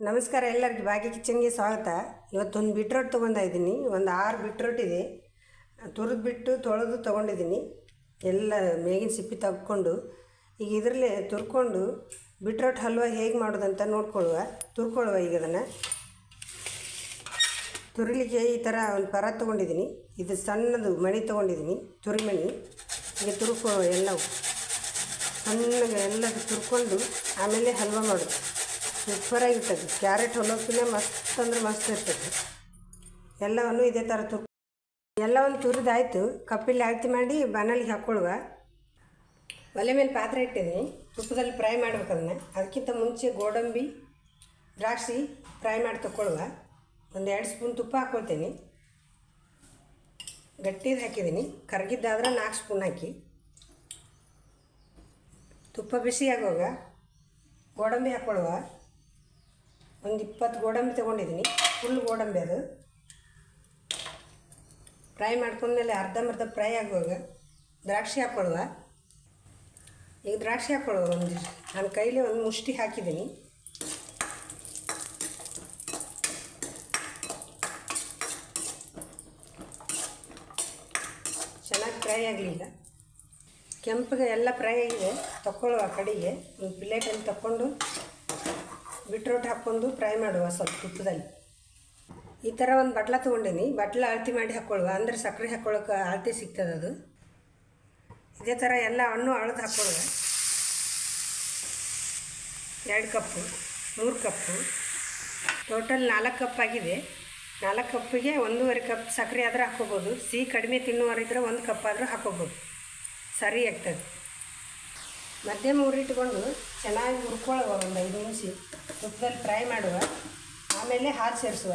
ನಮಸ್ಕಾರ ಎಲ್ಲರಿಗೆ, ಬಾಗಿ ಕಿಚನ್ಗೆ ಸ್ವಾಗತ. ಇವತ್ತೊಂದು ಬಿಟ್ರೋಟ್ ತೊಗೊಂಡ ಇದ್ದೀನಿ. ಒಂದು ಆರು ಬಿಟ್ರೋಟ್ ಇದೆ. ತುರಿದು ಬಿಟ್ಟು ತೊಳೆದು ತೊಗೊಂಡಿದ್ದೀನಿ. ಎಲ್ಲ ಮೇಗಿನ ಸಿಪ್ಪಿ ತಗೊಂಡು ಈಗ ಇದರಲ್ಲೇ ತುರ್ಕೊಂಡು ಬಿಟ್ರೋಟ್ ಹಲ್ವ ಹೇಗೆ ಮಾಡೋದಂತ ನೋಡ್ಕೊಳ್ಳುವ. ತುರ್ಕೊಳ್ಳುವ ಈಗ ಅದನ್ನು. ತುರಿಲಿಕ್ಕೆ ಈ ಥರ ಒಂದು ಪರ ತೊಗೊಂಡಿದ್ದೀನಿ. ಇದು ಸಣ್ಣದು ಮಣಿ ತೊಗೊಂಡಿದ್ದೀನಿ ತುರಿಮಣಿ ಈಗ ತುರ್ಕೊಳ್ಳುವ ಎಲ್ಲವು. ಸಣ್ಣಗೆ ಎಲ್ಲ ತುರ್ಕೊಂಡು ಆಮೇಲೆ ಹಲ್ವ ಮಾಡೋದು. ಸೂಪರಾಗಿರ್ತದೆ ಕ್ಯಾರೆಟ್ ಹೊಲೋಕಿನ ಮಸ್ತ್ ಅಂದ್ರೆ ಮಸ್ತ್ ಇರ್ತದೆ. ಎಲ್ಲವನ್ನು ಇದೇ ಥರ ತುರ್ ಎಲ್ಲವನ್ನು ತುರಿದಾಯಿತು ಕಪ್ಪಿಲ್ಲಿ ಆಳ್ತಿ ಮಾಡಿ ಬಾಣಲಿಗೆ ಹಾಕ್ಕೊಳ್ಳುವ ಒಲೆ ಮೇಲೆ ಪಾತ್ರೆ ಇಟ್ಟಿದ್ದೀನಿ. ತುಪ್ಪದಲ್ಲಿ ಫ್ರೈ ಮಾಡ್ಬೇಕು ಅದನ್ನ. ಅದಕ್ಕಿಂತ ಮುಂಚೆ ಗೋಡಂಬಿ, ದ್ರಾಕ್ಷಿ ಫ್ರೈ ಮಾಡಿ ತಗೊಳ್ಳುವ ಒಂದು ಎರಡು ಸ್ಪೂನ್ ತುಪ್ಪ ಹಾಕ್ಕೊಳ್ತೀನಿ ಗಟ್ಟಿದು ಹಾಕಿದ್ದೀನಿ. ಕರಗಿದ್ದಾದ್ರೆ ನಾಲ್ಕು ಸ್ಪೂನ್ ಹಾಕಿ. ತುಪ್ಪ ಬಿಸಿ ಆಗುವಾಗ ಗೋಡಂಬಿ ಹಾಕ್ಕೊಳ್ಳುವ ಒಂದು ಇಪ್ಪತ್ತು ಗೋಡಂಬಿ ತೊಗೊಂಡಿದ್ದೀನಿ. ಫುಲ್ ಗೋಡಂಬಿ ಅದು. ಫ್ರೈ ಮಾಡ್ಕೊಂಡ್ಮೇಲೆ ಅರ್ಧಂಬರ್ಧ ಫ್ರೈ ಆಗುವಾಗ ದ್ರಾಕ್ಷಿ ಹಾಕ್ಕೊಳ್ಳುವ ಈಗ ದ್ರಾಕ್ಷಿ ಹಾಕ್ಕೊಳ್ಳುವ ಒಂದು ನಾನು ಕೈಲಿ ಒಂದು ಮುಷ್ಟಿ ಹಾಕಿದ್ದೀನಿ. ಚೆನ್ನಾಗಿ ಫ್ರೈ ಆಗಲಿಲ್ಲ ಕೆಂಪಗೆ ಎಲ್ಲ ಫ್ರೈ ಆಗಿದೆ. ತಗೊಳ್ಳುವ ಕಡೆಗೆ. ಒಂದು ಪ್ಲೇಟಲ್ಲಿ ತಗೊಂಡು ಬಿಟ್ರೋಟ್ ಹಾಕ್ಕೊಂಡು ಫ್ರೈ ಮಾಡುವ ಸ್ವಲ್ಪ ತುಪ್ಪದಲ್ಲಿ. ಈ ಥರ ಒಂದು ಬಟ್ಲ ತೊಗೊಂಡೀನಿ. ಬಟ್ಲ ಅಳತಿ ಮಾಡಿ ಹಾಕ್ಕೊಳ್ಳುವ ಅಂದರೆ ಸಕ್ಕರೆ ಹಾಕ್ಕೊಳ್ಳೋಕೆ ಅಳತೆ ಸಿಗ್ತದೆ ಅದು. ಇದೇ ಥರ ಎಲ್ಲ ಹಣ್ಣು ಅಳದು ಹಾಕ್ಕೊಳ್ಳುವ ಎರಡು ಕಪ್ಪು, ಮೂರು ಕಪ್ಪು. ಟೋಟಲ್ ನಾಲ್ಕು ಕಪ್ ಆಗಿದೆ. ನಾಲ್ಕು ಕಪ್ಪಿಗೆ ಒಂದೂವರೆ ಕಪ್ ಸಕ್ಕರೆ ಆದರೂ ಹಾಕ್ಕೋಬೋದು ಸಿಹಿ ಕಡಿಮೆ ತಿನ್ನುವರಿದ್ರೆ ಒಂದು ಕಪ್ ಆದರೂ ಹಾಕ್ಕೋಬೋದು ಸರಿ ಆಗ್ತದೆ. ಮಧ್ಯಮ ಉರಿಟ್ಕೊಂಡು ಚೆನ್ನಾಗಿ ಹುರ್ಕೊಳ್ಳುವ ಒಂದು ಐದು ನಿಮಿಷ. ತುಪ್ಪದಲ್ಲಿ ಫ್ರೈ ಮಾಡುವ. ಆಮೇಲೆ ಹಾಲು ಸೇರಿಸುವ.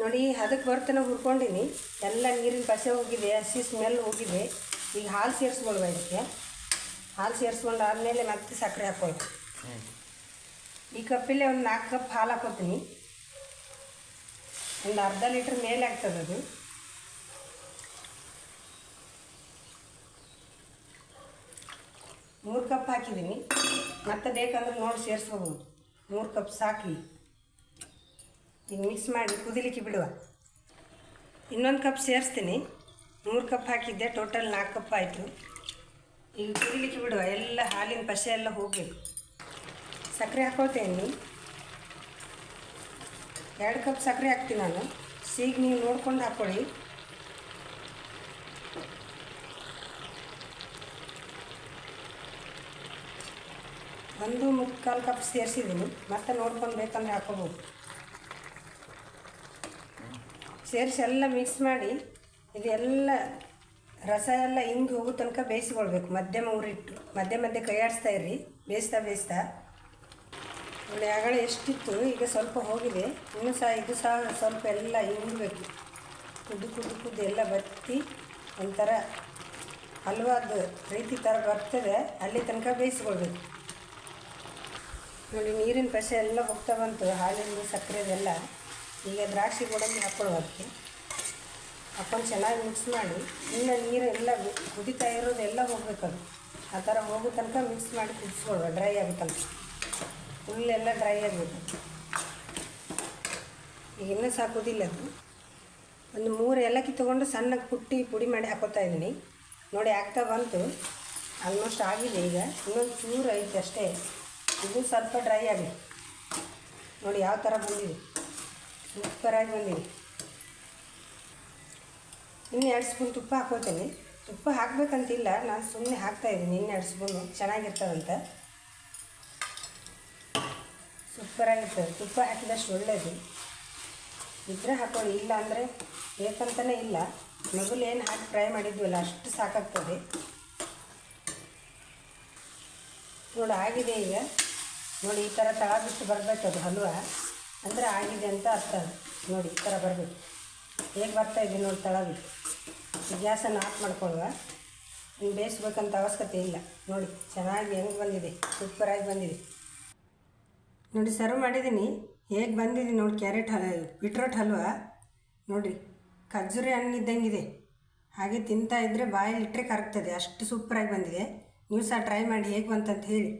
ನೋಡಿ, ಅದಕ್ಕೆ ಬರ್ತನ ಹುರ್ಕೊಂಡಿನಿ. ಎಲ್ಲ ನೀರಿನ ಪಸೆ ಹೋಗಿದೆ, ಹಸಿ ಸ್ಮೆಲ್ ಹೋಗಿದೆ. ಈಗ ಹಾಲು ಸೇರಿಸ್ಕೊಳ್ವ ಇದಕ್ಕೆ. ಹಾಲು ಸೇರಿಸ್ಕೊಂಡು ಆದಮೇಲೆ ಮತ್ತೆ ಸಕ್ಕರೆ ಹಾಕ್ಕೊಳ್ಬೇಕು ಈ ಕಪ್ಪಲ್ಲಿ ಒಂದು ನಾಲ್ಕು ಕಪ್ ಹಾಲು ಹಾಕೋತೀನಿ ಒಂದು ಅರ್ಧ ಲೀಟ್ರ್ ಮೇಲೆ ಆಗ್ತದೆ ಅದು. ಮೂರು ಕಪ್ ಹಾಕಿದ್ದೀನಿ. ಮತ್ತೆ ಬೇಕಂದ್ರೆ ನೋಡಿ ಸೇರಿಸ್ಕೋಬೋದು. ಮೂರು ಕಪ್ ಸಾಕಿ ಈಗ ಮಿಕ್ಸ್ ಮಾಡಿ ಕುದಿಲಿಕ್ಕೆ ಬಿಡುವ. ಇನ್ನೊಂದು ಕಪ್ ಸೇರಿಸ್ತೀನಿ. ಮೂರು ಕಪ್ ಹಾಕಿದ್ದೆ ಟೋಟಲ್ ನಾಲ್ಕು ಕಪ್ ಆಯಿತು. ಈಗ ಕುದಿಲಿಕ್ಕೆ ಬಿಡುವ. ಎಲ್ಲ ಹಾಲಿನ ಪಸೆ ಎಲ್ಲ ಹೋಗಬೇಕು. ಸಕ್ಕರೆ ಹಾಕೋತೇನೆ ಎರಡು ಕಪ್ ಸಕ್ಕರೆ ಹಾಕ್ತೀನಿ ನಾನು. ಸೀಗೆ ನೀವು ನೋಡ್ಕೊಂಡು ಹಾಕ್ಕೊಳ್ಳಿ ಒಂದು ಮುಕ್ಕಾಲು ಕಪ್ ಸೇರಿಸಿದ್ದೀನಿ. ಮತ್ತೆ ನೋಡ್ಕೊಂಡು ಬೇಕಂದ್ರೆ ಹಾಕೋಬೋದು. ಸೇರಿಸಿ ಎಲ್ಲ ಮಿಕ್ಸ್ ಮಾಡಿ ಇದೆಲ್ಲ ರಸ ಎಲ್ಲ ಹಿಂಗೆ ಹೋಗೋ ತನಕ ಬೇಯಿಸ್ಕೊಳ್ಬೇಕು. ಮಧ್ಯಮ ಉರಿಟ್ಟು ಮಧ್ಯ ಮಧ್ಯೆ ಕೈ ಆಡಿಸ್ತಾ ಇರ್ರಿ. ಬೇಯಿಸ್ತಾ ಬೇಯಿಸ್ತಾ. ಒಂದು ಆಗಲೇ ಎಷ್ಟಿತ್ತು, ಈಗ ಸ್ವಲ್ಪ ಹೋಗಿದೆ. ಇನ್ನೂ ಸಹ ಇದು ಸಹ ಸ್ವಲ್ಪ ಎಲ್ಲ ಹಿಂಗಬೇಕು. ಕುದ್ದು ಕುದ್ದು ಕುದ್ದು ಎಲ್ಲ ಬತ್ತಿ ಒಂಥರ ಹಲ್ವಾದ ರೀತಿ ಥರ ಬರ್ತದೆ. ಅಲ್ಲಿ ತನಕ ಬೇಯಿಸ್ಕೊಳ್ಬೇಕು. ನೋಡಿ, ನೀರಿನ ಪಸೆ ಎಲ್ಲ ಹೋಗ್ತಾ ಬಂತು ಹಾಲಿನ ಸಕ್ಕರೆದೆಲ್ಲ ಈಗ ದ್ರಾಕ್ಷಿ ಗೋಡಂಬಿ ಹಾಕ್ಕೊಳ್ಳೋ ಅದಕ್ಕೆ ಹಾಕೊಂಡು ಚೆನ್ನಾಗಿ ಮಿಕ್ಸ್ ಮಾಡಿ, ಇನ್ನು ನೀರು ಎಲ್ಲ ಕುದಿತಾ ಇರೋದೆಲ್ಲ ಹೋಗ್ಬೇಕದು. ಆ ಥರ ಹೋಗೋ ತನಕ ಮಿಕ್ಸ್ ಮಾಡಿ ಕುದಿಸ್ಕೊಳ್ವ ಡ್ರೈ ಆಗೋ ತನಕ. ಫುಲ್ ಡ್ರೈ ಆಗಬೇಕು. ಈಗ ಇನ್ನೂ ಸಾಕೋದಿಲ್ಲ ಅದು. ಒಂದು ಮೂರು ಏಲಕ್ಕಿ ತೊಗೊಂಡು ಸಣ್ಣಗೆ ಪುಟ್ಟಿ ಪುಡಿ ಮಾಡಿ ಹಾಕೋತಾ ಇದ್ದೀನಿ. ನೋಡಿ, ಆಗ್ತಾ ಬಂತು. ಆಲ್ಮೋಸ್ಟ್ ಆಗಿದೆ ಈಗ. ಇನ್ನೊಂದು ಚೂರು ಐತೆ ಅಷ್ಟೇ. ಇದು ಸ್ವಲ್ಪ ಡ್ರೈ ಆಗಿ ನೋಡಿ ಯಾವ ಥರ ಬಂದಿದೆ. ಸೂಪರಾಗಿ ಬಂದಿದೆ. ಇನ್ನು ಎರಡು ಸ್ಪೂನ್ ತುಪ್ಪ ಹಾಕೋತೀನಿ ತುಪ್ಪ ಹಾಕಬೇಕಂತಿಲ್ಲ, ನಾನು ಸುಮ್ಮನೆ ಹಾಕ್ತಾಯಿದ್ದೀನಿ ಇನ್ನು ಎರಡು ಸ್ಪೂನು ಚೆನ್ನಾಗಿರ್ತದಂತ. ಸೂಪರಾಗಿರ್ತದೆ ತುಪ್ಪ ಹಾಕಿದಷ್ಟು ಒಳ್ಳೆಯದು ಇದ್ರೆ ಹಾಕೊಳ್ಳಿ. ಇಲ್ಲ ಅಂದರೆ ಬೇಕಂತಲೇ ಇಲ್ಲ. ಮಗುಲು ಏನು ಹಾಕಿ ಫ್ರೈ ಮಾಡಿದ್ವಲ್ಲ, ಅಷ್ಟು ಸಾಕಾಗ್ತದೆ. ನೋಡಿ, ಆಗಿದೆ ಈಗ. ನೋಡಿ, ಈ ಥರ ತಳ ಬಿಟ್ಟು ಬರಬೇಕು ಅದು ಹಲ್ವ. ಅಂದರೆ ಆಗಿದೆ ಅಂತ ಅರ್ಥ. ನೋಡಿ, ಈ ಥರ ಬರಬೇಕು. ಹೇಗೆ ಬರ್ತಾ ಇದೆ ನೋಡಿ ತಳ ಬಿಟ್ಟು ಗ್ಯಾಸನ್ನು ಆಫ್ ಮಾಡ್ಕೊಳ್ಳುವ. ಇನ್ನು ಬೇಯಿಸ್ಬೇಕಂತ ಅವಶ್ಯಕತೆ ಇಲ್ಲ. ನೋಡಿ, ಚೆನ್ನಾಗಿ ಹೆಂಗೆ ಬಂದಿದೆ. ಸೂಪರಾಗಿ ಬಂದಿದೆ. ನೋಡಿ, ಸರ್ವ್ ಮಾಡಿದ್ದೀನಿ. ಹೇಗೆ ಬಂದಿದೆ ನೋಡಿ, ಕ್ಯಾರೆಟ್ ಹಲ್ ಬಿಟ್ರೋಟ್ ಹಲ್ವ. ನೋಡಿರಿ, ಖರ್ಜೂರಿ ಹಣ್ಣು ಇದ್ದಂಗಿದೆ. ಹಾಗೆ ತಿಂತಾ ಇದ್ದರೆ ಬಾಯಲ್ಲಿ ಇಟ್ಟರೆ ಕರಗ್ತದೆ. ಅಷ್ಟು ಸೂಪರಾಗಿ ಬಂದಿದೆ. ನೀವು ಸಹ ಟ್ರೈ ಮಾಡಿ ಹೇಗೆ ಬಂತಂತ ಹೇಳಿ.